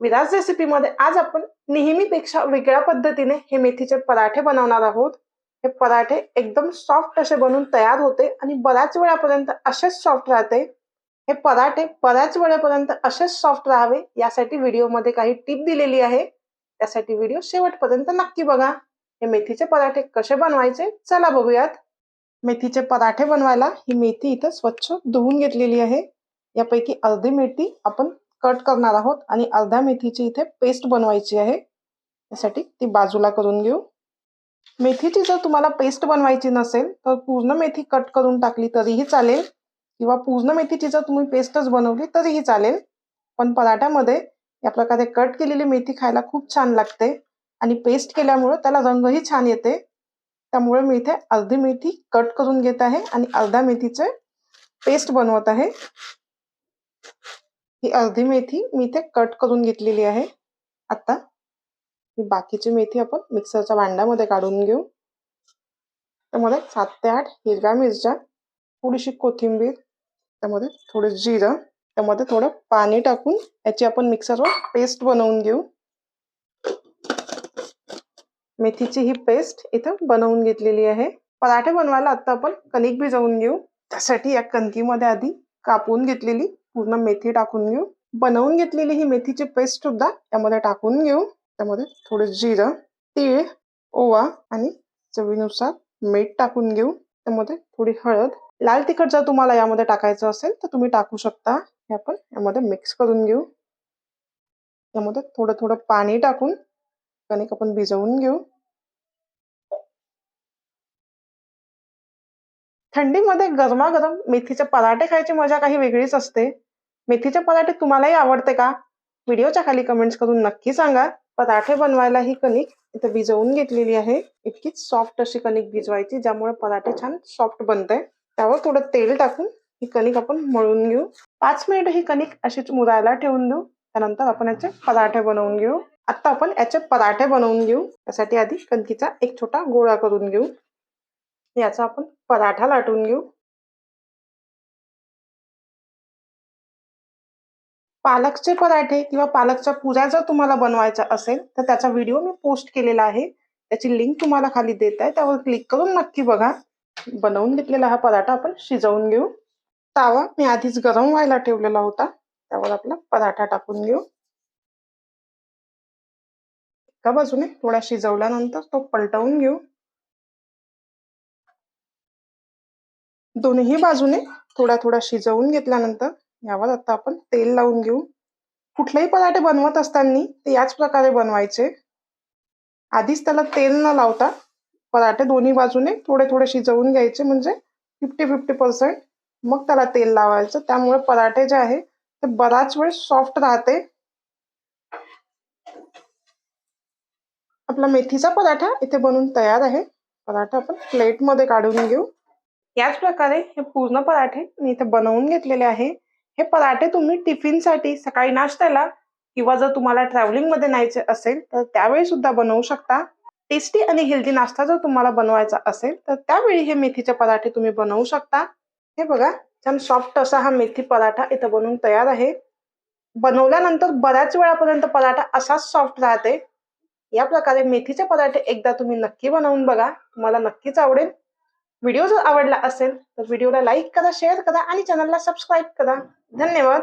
विराज रेसिपीमध्ये आज आपण नेहमीपेक्षा वेगळ्या पद्धतीने हे मेथीचे पराठे बनवणार आहोत. हे पराठे एकदम सॉफ्ट असे बनून तयार होते आणि बऱ्याच वेळापर्यंत असेच सॉफ्ट राहते. हे पराठे बऱ्याच वेळेपर्यंत असेच सॉफ्ट राहावे यासाठी व्हिडिओमध्ये काही टिप दिलेली आहे. त्यासाठी व्हिडिओ शेवटपर्यंत नक्की बघा. हे मेथीचे पराठे कसे बनवायचे चला बघूयात. मेथीचे पराठे बनवायला ही मेथी इथं स्वच्छ धुवून घेतलेली आहे. यापैकी अर्धी मेथी आपण कट करणार आहोत आणि अर्ध्या मेथीची इथे पेस्ट बनवायची आहे. त्यासाठी ती बाजूला करून घेऊ. मेथीची जर तुम्हाला पेस्ट बनवायची नसेल तर पूर्ण मेथी कट करून टाकली तरीही चालेल. किंवा पूर्ण मेथीची जर तुम्ही पेस्टच बनवली तरीही चालेल. पण पराठ्यामध्ये या प्रकारे कट केलेली मेथी खायला खूप छान लागते. आणि पेस्ट केल्यामुळे त्याला रंगही छान येते. त्यामुळे मी इथे अर्धी मेथी कट करून घेत आहे आणि अर्ध्या मेथीचे पेस्ट बनवत आहे. ही अर्धी मेथी मी इथे कट करून घेतलेली आहे. आता ही बाकीची मेथी आपण मिक्सरच्या भांड्यामध्ये काढून घेऊ. त्यामध्ये सात ते आठ हिरव्या मिरच्या थोडीशी कोथिंबीर त्यामध्ये थोडं जिरं त्यामध्ये थोडं पाणी टाकून याची आपण मिक्सरवर पेस्ट बनवून घेऊ. मेथीची ही पेस्ट इथं बनवून घेतलेली आहे. पराठे बनवायला आता आपण कणिक भिजवून घेऊ. त्यासाठी या कणकीमध्ये आधी कापून घेतलेली पूर्ण मेथी टाकून घेऊ. बनवून घेतलेली ही मेथीची पेस्ट सुद्धा यामध्ये टाकून घेऊ. त्यामध्ये थोडं जिरं तीळ ओवा आणि चवीनुसार मीठ टाकून घेऊ. त्यामध्ये थोडी हळद. लाल तिखट जर तुम्हाला यामध्ये टाकायचं असेल तर तुम्ही टाकू शकता. हे आपण यामध्ये मिक्स करून घेऊ. यामध्ये थोडं थोडं पाणी टाकून कणिक आपण भिजवून घेऊ. थंडीमध्ये गरमागरम मेथीचे पराठे खायची मजा काही वेगळीच असते. मेथीचे पराठे तुम्हालाही आवडते का? व्हिडिओच्या खाली कमेंट्स करून नक्की सांगा. पराठे बनवायला ही कणिक इथे भिजवून घेतलेली आहे. इतकीच सॉफ्ट अशी कणिक भिजवायची ज्यामुळे पराठे छान सॉफ्ट बनते. त्यावर थोडं तेल टाकून ही कणिक आपण मळून घेऊ. पाच मिनिट ही कणिक अशीच मुरायला ठेवून देऊ. त्यानंतर आपण याचे पराठे बनवून घेऊ. आता आपण याचे पराठे बनवून घेऊ. त्यासाठी आधी कणकीचा एक छोटा गोळा करून घेऊ. याचा आपण पराठा लाटून घेऊ. पालकचे पराठे किंवा पालकच्या पुऱ्या जर तुम्हाला बनवायचा असेल तर त्याचा व्हिडिओ मी पोस्ट केलेला आहे. त्याची लिंक तुम्हाला खाली देत आहे. त्यावर क्लिक करून नक्की बघा. बनवून घेतलेला हा पराठा आपण शिजवून घेऊ. तावा मी आधीच गरम व्हायला ठेवलेला होता. त्यावर आपला पराठा टाकून घेऊ. एका बाजूने थोडा शिजवल्यानंतर तो पलटवून घेऊ. दोन्ही बाजूने थोडा थोडा शिजवून घेतल्यानंतर यावर आता आपण तेल लावून घेऊ. कुठलेही पराठे बनवत असताना ते याच प्रकारे बनवायचे. आधीच त्याला तेल न लावता पराठे दोन्ही बाजूने थोडे थोडे शिजवून घ्यायचे म्हणजे फिफ्टी फिफ्टी पर्सेंट मग त्याला तेल लावायचं. त्यामुळे पराठे जे आहे ते बराच वेळ सॉफ्ट राहते. आपला मेथीचा पराठा इथे बनून तयार आहे. पराठा आपण प्लेटमध्ये काढून घेऊ. याच प्रकारे हे पूर्ण पराठे मी इथे बनवून घेतलेले आहे. हे पराठे तुम्ही टिफिनसाठी सकाळी नाश्त्याला किंवा जर तुम्हाला ट्रॅव्हलिंगमध्ये न्यायचे असेल तर त्यावेळी सुद्धा बनवू शकता. टेस्टी आणि हेल्दी नाश्ता जर तुम्हाला बनवायचा असेल तर त्यावेळी हे मेथीचे पराठे तुम्ही बनवू शकता. हे बघा छान सॉफ्ट असा हा मेथी पराठा इथं बनवून तयार आहे. बनवल्यानंतर बऱ्याच वेळापर्यंत पराठा असाच सॉफ्ट राहते. या प्रकारे मेथीचे पराठे एकदा तुम्ही नक्की बनवून बघा. तुम्हाला नक्कीच आवडेल. व्हिडिओ जर आवडला असेल तर व्हिडिओला लाईक करा शेअर करा आणि चॅनलला सबस्क्राईब करा. धन्यवाद.